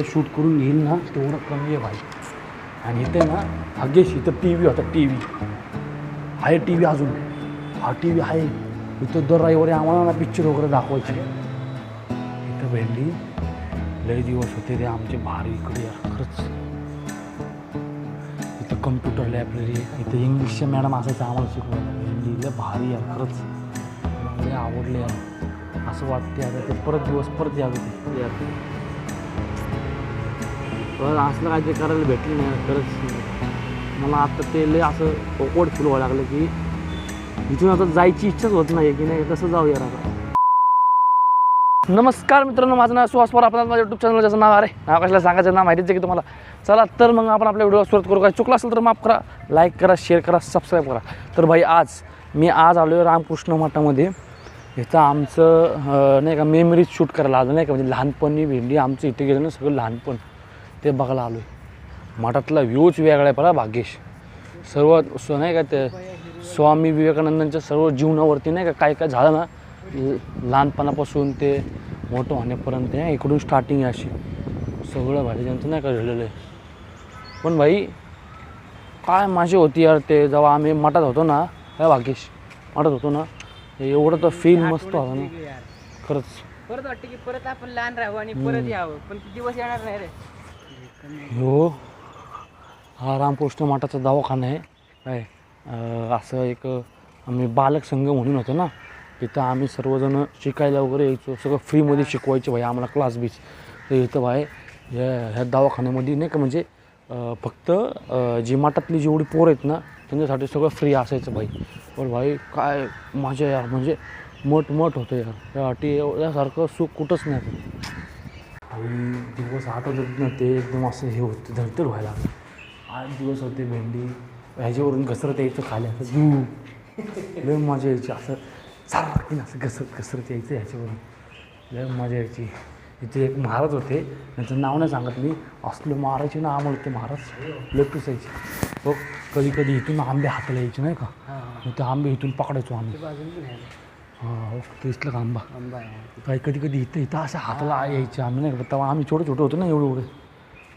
जेवढं शूट करून येईल ना तेवढं कमी आहे भाई. आणि इथे ना भाग्यश इथं टी व्ही होता टी व्ही आहे टी व्ही अजून. हा टी व्ही आहे. इथं दर रविवारी आम्हाला ना पिक्चर वगैरे दाखवायचे. इथं भेंडी. लय दिवस होते रे आमचे भारी इकडे यार खरंच. इथं कम्प्युटर लायब्ररी इथं इंग्लिशच्या मॅडम असायचं आम्हाला शिकवायला. भेंडी लय भारी यार खरंच. लय आवडले यार. असं वाटते आता ते परत दिवस परत यावे ते. यार असलं काय ते करायला भेटलं नाही खरंच. मला आता ते लय असं ओकवड फील व्हायला लागलं की इथून आता जायची इच्छाच होत नाही की नाही कसं जाऊ यार आता? नमस्कार मित्रांनो माझं नाव सुहास पवार. आपण माझ्या यूट्यूब चॅनल ज्याचं नाव आहे नाव कशाला सांगायचं नाव माहितीच आहे की तुम्हाला? चला तर मग आपण आपल्या व्हिडिओ सुरुवात करू. काय चुकला असेल तर माफ करा लाईक करा शेअर करा सबस्क्राईब करा. तर भाई आज मी आज आलो आहे रामकृष्ण मठामध्ये. इथं आमचं नाही का मेमरीज शूट करायला आलं नाही का? म्हणजे लहानपणी भेंडी आमचं इथे गेलं ना सगळं लहानपण. ते बघायला आलो आहे मठातला व्ह्यूच वेगळा आहे परा भाग्येश. सर्व स नाही का ते स्वामी विवेकानंदांच्या सर्व जीवनावरती नाही का काय काय झालं ना लहानपणापासून ते मोठं होण्यापर्यंत आहे इकडून स्टार्टिंग आहे अशी. सगळं भाई त्यांचं नाही का झालेलं आहे. पण भाई काय माझी होती यार ते जेव्हा आम्ही मठात होतो ना काय भाग्येश मठात होतो ना एवढं तर फील मस्त होतं ना. खरंच. परत वाटतं की परत आपण लहान राहू आणि परत यावं पण दिवस येणार नाही रे. हो. हा रामकृष्ण मठाचा दवाखाना आहे. काय असं एक आम्ही बालक संघ म्हणून होतो ना तिथं आम्ही सर्वजण शिकायला वगैरे यायचो. सगळं फ्रीमध्ये शिकवायचे भाई आम्हाला क्लास बीच तर इथं भाई ह्या ह्या दवाखान्यामध्ये नाही का म्हणजे फक्त जी मठातली जेवढी पोरं आहेत ना त्यांच्यासाठी सगळं फ्री असायचं भाई. पण भाई काय मजा यार म्हणजे मठ मठ होतं यार. त्यासाठी यासारखं सुख कुठंच नाही. आणि दिवस आठवत होते ना ते एकदम असं हे होतं धडधड व्हायला आठ दिवस होते भेंडी ह्याच्यावरून घसरत यायचं खाली. असं दू. लय मजा यायची. असं सारखी असं घसरत घसरत यायचं ह्याच्यावरून. लय मजा यायची. इथे एक महाराज होते. त्यांचं नाव नाही सांगत मी. असलं मारायचे ना आम्हाला ते महाराज. लय पिसायचे. बघ कधी कधी इथून आंबे हाताला यायचे नाही का? मग ते आंबे इथून पकडायचो आम्ही. हां हो इथलं का आंबा काही कधी कधी इथं इथं असं हाताला यायचे आम्ही नाही तेव्हा आम्ही छोटे छोटे होतो ना एवढे एवढे.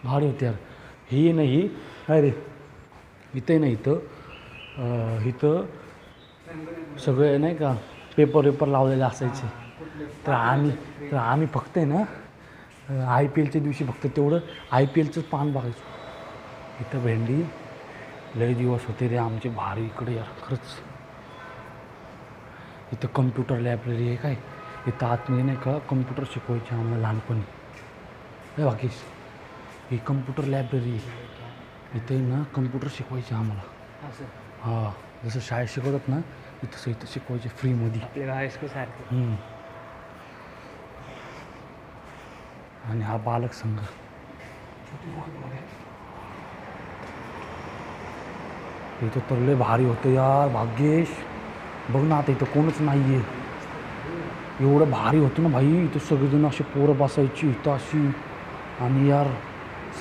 भारी होते यार. हे नाही काय रे? इथंही नाही इथं इथं सगळे नाही का पेपर वेपर लावलेले असायचे. तर आम्ही तर आम्ही फक्त आहे ना आय पी एलच्या दिवशी फक्त तेवढं आय पी एलचंच पान बघायचो इथं भेंडी लय दिवस होते रे आमचे भारी इकडे यार खरंच. इथं कम्प्युटर लायब्ररी आहे. काय इथं आतमध्ये नाही का कम्प्युटर शिकवायचे आम्हाला लहानपणी. हे बाकीस ही कम्प्युटर लायब्ररी इथे ना कम्प्युटर शिकवायचे आम्हाला. हां जसं शाळेत शिकवतात ना तसं इथं शिकवायचे फ्रीमध्ये हायस्कूल. आणि हा बालक संघ. इथं तर लय भारी होतं यार भाग्येश. बघ ना आता इथं कोणच नाही आहे एवढं भारी होतं ना भाई इथं सगळेजण असे पोरं बसायची इथं अशी. आणि यार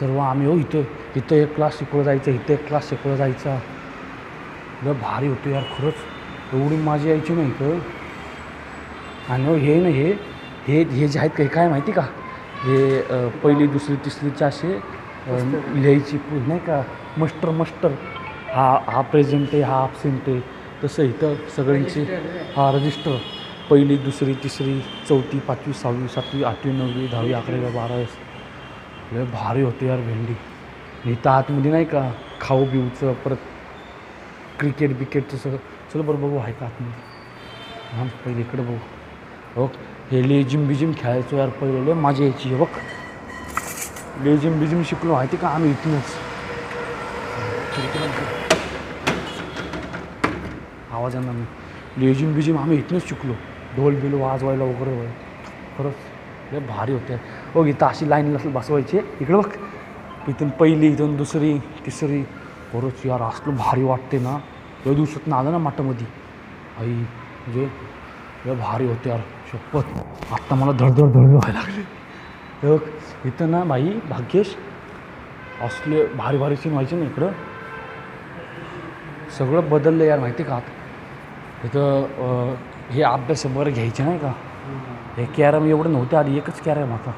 सर्व आम्ही हो इथं इथं एक क्लास शिकवलं जायचं इथं एक क्लास शिकवलं जायचा. लय भारी होतं यार खरंच. एवढी मजा यायची ना इथं. आणि हो हे ना हे हे हे जे आहेत काही काय माहिती का? हे पहिली दुसरी तिसरीचे असे लिहायची नाही का? Muster muster. हा हा प्रेझेंट आहे हा absent आहे. तसं इथं सगळ्यांची हा रजिस्टर. पहिली दुसरी तिसरी चौथी पाचवी सहावी सातवी आठवी नववी दहावी अकरावी बारावी. लय भारी होते यार भेंडी. इथं आतमध्ये नाही का खाऊ बिऊचं परत क्रिकेट बिकेटचं सगळं चलो बरं बघू आहे का आतमध्ये? हां पहिले इकडे बघू. हो हे लेजिम बिजिम खेळायचो यार पहिले लय मजा यायची बघ. लेजिम बिजिम शिकलो माहिती का? आम्ही इथूनच. आवाजांना मी. लेजिम बिजिम आम्ही इथूनच शिकलो ढोल बिल वाजवायला वगैरे वगैरे. खरंच लय भारी होते. हो इथं अशी लाईन बसवायची. इकडं बघ. इथून पहिली इथून दुसरी तिसरी. खरंच यार असलं भारी वाटते ना. या दिवसात ना आलं ना माटामध्ये आई म्हणजे लय भारी होते यार. शपथ. आत्ता मला धडधड धडधड व्हायला लागले. बघ, इथं ना बाई भाग्येश असले भारी भारी सीन व्हायचे ना इकडं. सगळं बदललं यार माहिती का? आता इथं हे अभ्यास बरं घ्यायचे नाही का? हे कॅरम एवढं नव्हतं आधी एकच कॅरम होता.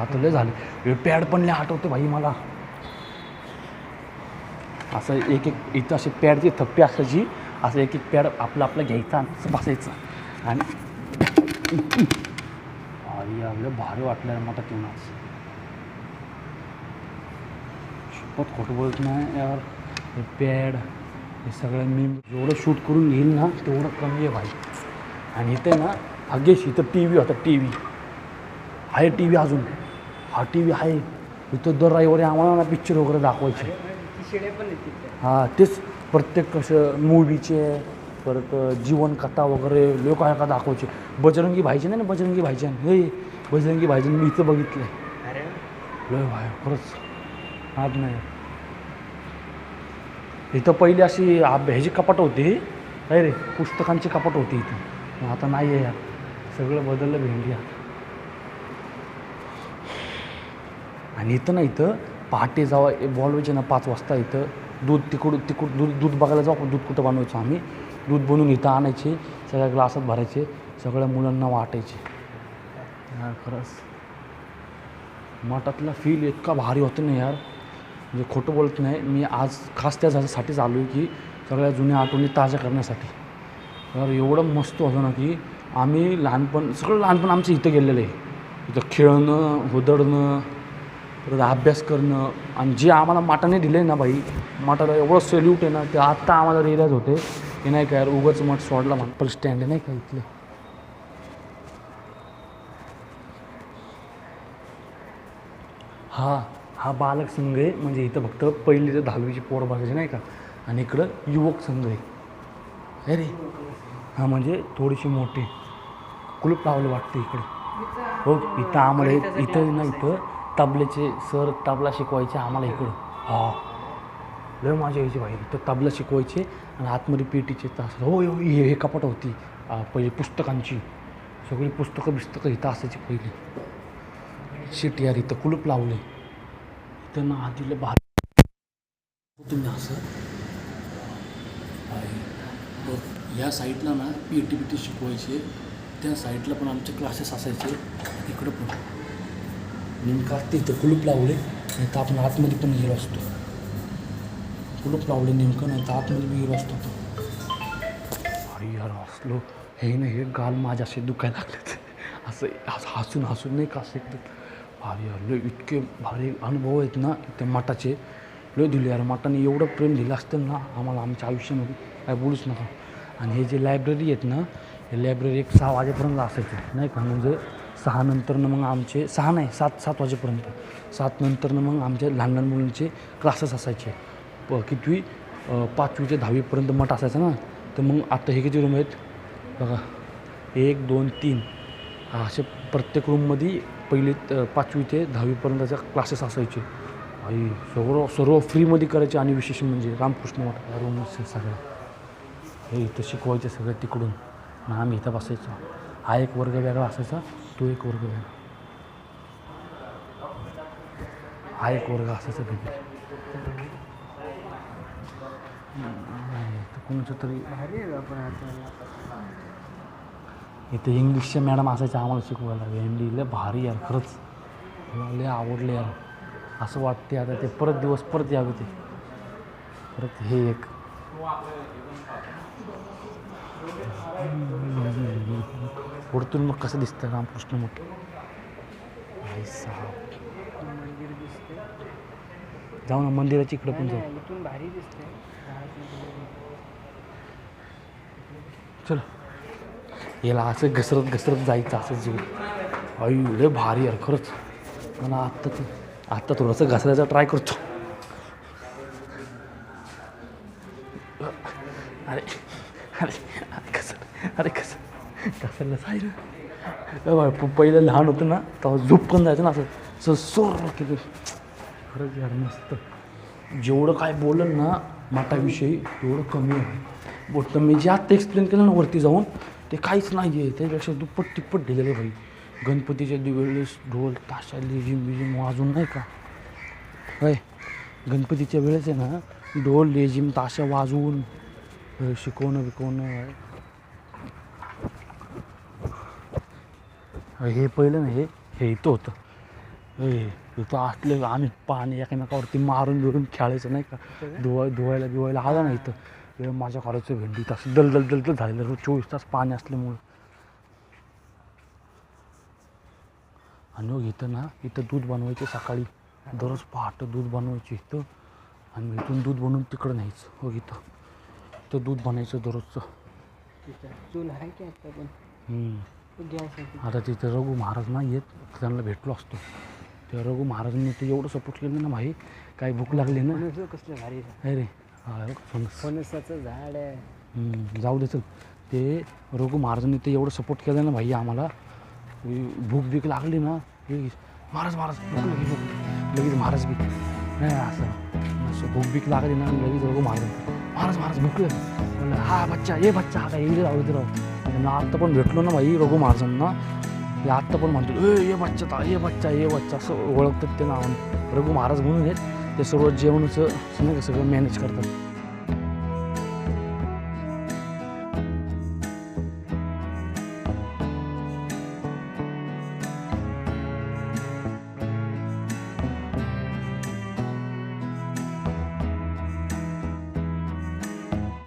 आता लय झाले. हे पॅड पण लय आठवते भाई मला. असं एक एक इथं असे पॅडची थप्पी असायची. असं एक एक पॅड आपलं आपलं घ्यायचा आणि असं बसायचं. आणि भारी आपलं भारी वाटलं मोठा तीन आज शपथ खोटं बोलत नाही यार. हे पॅड हे सगळं मी जेवढं शूट करून घेईल ना तेवढं कमी आहे भाई. आणि इथे ना भाग्यश इथं टी व्ही होता टी व्ही आहे टी व्ही अजून. हा टी व्ही आहे. इथं दर रविवारी आम्हाला ना पिक्चर वगैरे दाखवायचे. हां तेच प्रत्येक कसं मूवीचे परत जीवनकथा वगैरे लोक आहे का दाखवायचे. बजरंगी भाईचे नाही ना बजरंगी भाईजान हे बजरंगी भाईजान मी इथं बघितलं आहे अरे लय भाई खरंच. आज नाही. इथं पहिली अशी आब- ह्याची कपाट होती. काय रे पुस्तकांची कपाट होती इथं. मग आता नाही आहे यार. सगळं बदललं भेंडी आता आणि इथं ना इथं पहाटे जावा बॉलवायचे ना पाच वाजता इथं दूध तिकडून तिकडून दूध दूध बघायला जाऊ आपण दूध कुठं बनवायचो आम्ही? दूध बनवून इथं आणायचे सगळ्या ग्लासात भरायचे सगळ्या मुलांना वाटायचे. यार खरंच. मठातला फील इतका भारी होतं ना यार. म्हणजे खोटं बोलत नाही मी आज खास त्यासाठीच आलो आहे की सगळ्या जुन्या आठवणी ताज्या करण्यासाठी. यार एवढं मस्त होतं ना की आम्ही लहानपण सगळं लहानपण आमचं इथं गेलेलं आहे. इथं खेळणं हुदडणं परत अभ्यास करणं आणि जे आम्हाला माटाने दिले ना बाई माटाला एवढं सल्यूट आहे ना ते आत्ता आम्हाला रिअलाईज होते की नाही का यार उगाच मठ सोडला म्हणून. स्टँड नाही का इथले? हा. हा बालक संघ आहे. म्हणजे इथं फक्त पहिली तर दहावीची पोर बघायची नाही का? आणि इकडं युवक संघ आहे. अरे हा म्हणजे थोडीशी मोठी. कुलूप लावलं वाटतं इकडं. हो इथं आम्हाला इथं ना इथं तबल्याचे सर तबला शिकवायचे आम्हाला इकडं. हा. लय माझ्या यायची बाहेर इथं तबला शिकवायचे आणि आतमध्ये पेटीचे तास. हो हो हे हे कपाट होती. पहिले पुस्तकांची. सगळी पुस्तकं बिस्तकं इथं असायची पहिली. शिट यार इथं कुलूप लावले त्यांना ना आधीला तुम्ही असं आहे. या साईडला ना पी टी पी टी शिकवायचे त्या साईडला पण आमचे क्लासेस असायचे. इकडं पण. नेमका तिथं कुलूप लावले नाही तर आपण आतमध्ये पण गेलो असतो. कुलूप लावले नेमकं नाही तर आतमध्ये मी गेलो असतो तो अरे यार हसलो हे ना हे गाल माझ्या असे दुखायला लागले असं असं हसून हसून नाही का असं एकदम अरे यार लय इतके भारी अनुभव आहेत ना त्या मठाचे. लय दिले यार मठाने एवढं प्रेम दिलं असतं ना आम्हाला आमच्या आयुष्यामध्ये काय बोलूच नका. आणि हे जे लायब्ररी आहेत ना हे लायब्ररी एक सहा वाजेपर्यंत असायचं नाही का? म्हणजे सहा नंतरनं मग आमचे सहा नाही सात सात वाजेपर्यंत. सात नंतरनं मग आमच्या लहान लहान मुलांचे क्लासेस असायचे. प कितवी पाचवी ते दहावीपर्यंत मठ असायचा ना. तर मग आता हे किती रूम आहेत? बघा. एक दोन तीन. असे प्रत्येक रूममध्ये पहिली पाचवी ते दहावीपर्यंतच्या क्लासेस असायचे. आई सर्व सर्व फ्रीमध्ये करायचे आणि विशेष म्हणजे रामकृष्ण मठ या रूम सगळं हे इथं शिकवायचे सगळं तिकडून. आणि आम्ही इथं बसायचो. हा एक वर्ग वेगळा असायचा तो एक वर्ग वेगळा. हा एक वर्ग असायचा वेगळा तर कोणाचं तरी भारी आहे आपण आता इथे इंग्लिशच्या मॅडम असायच्या आम्हाला शिकवायला. भेंडी लय भारी यार खरंच. मला लय आवडले यार. असं वाटते आता ते परत दिवस परत यावे ते. परत हे एक. वरतून मग कसं दिसतं रामकृष्ण मठ? जाऊ ना मंदिराच्या इकडे पण जाऊ. चल. याला असं घसरत घसरत जायचं असं जीव. आई एवढे भारी यार खरंच. पण आत्ता तू आत्ता थोडंसं घसरायचा ट्राय करतो. अरे अरे अरे कसं अरे कसं घसरलं सायलं पहिलं लहान होतं ना तेव्हा झोपकन जायचं ना असं असं सोर केलं. खरंच यार मस्त. जेवढं काय बोलल ना मठाविषयी तेवढं कमी आहे. बोलतं मी जे आत्ता एक्सप्लेन केलं ना वरती जाऊन ते काहीच नाही आहे त्यापेक्षा दुप्पट तिप्पट दिलेलं भाई. गणपतीच्या वेळेस ढोल ताशा लेझिम बिझिम वाजून नाही का? काय गणपतीच्या वेळेस आहे ना ढोल लेझिम ताशा वाजवून शिकवणं बिकवणं हे पहिलं ना हे हे इथं होतं. हे तिथं असले आम्ही पाणी एकमेकावरती मारून बिरून खेळायचं नाही का? धुवाय धुवायला बिवायला आलं ना इथं. हे माझ्या करायचं भेंडी तसं दल दल दल दल झालेलं रोज चोवीस तास पाणी असल्यामुळं. आणि मग इथं ना इथं दूध बनवायचे सकाळी. दररोज पहाटे दूध बनवायचे इथं. आणि इथून दूध बनवून तिकडं न्यायचं. हो इथं. इथं दूध बनायचं दररोजचं. आता तिथे रघु महाराज नाही येत त्यांना भेटलो असतो. त्या रघु महाराजांनी ते एवढं सपोर्ट केलं ना भाई. काही भूक लागली ना. कसलं भारी अरे. रे हा फणस फणसाचं झाड आहे. हम्म, जाऊ दे चल. ते रघु महाराजांनी ते एवढं सपोर्ट केलं ना भाई आम्हाला. की भूक बीक लागली ना महाराज महाराज भूक लागली भूक लगेच महाराज बी. नाही असं. असं भूक बीक लागली ना लगेच रघु महाराज. महाराज महाराज भूक लागली म्हणलं हा बच्चा ये बच्चा हा काय इकडे राहू राहू आणि ना आत्ता पण भेटलो ना भाई रघु महाराजांना. हे आत्ता पण म्हणतो ए ये बच्चा ता ये बच्चा ये बच्चा असं ओळखतात ते नावाने रघु महाराज म्हणून आहेत. ते सर्व जेवणाचं नाही का सगळं मॅनेज करतात.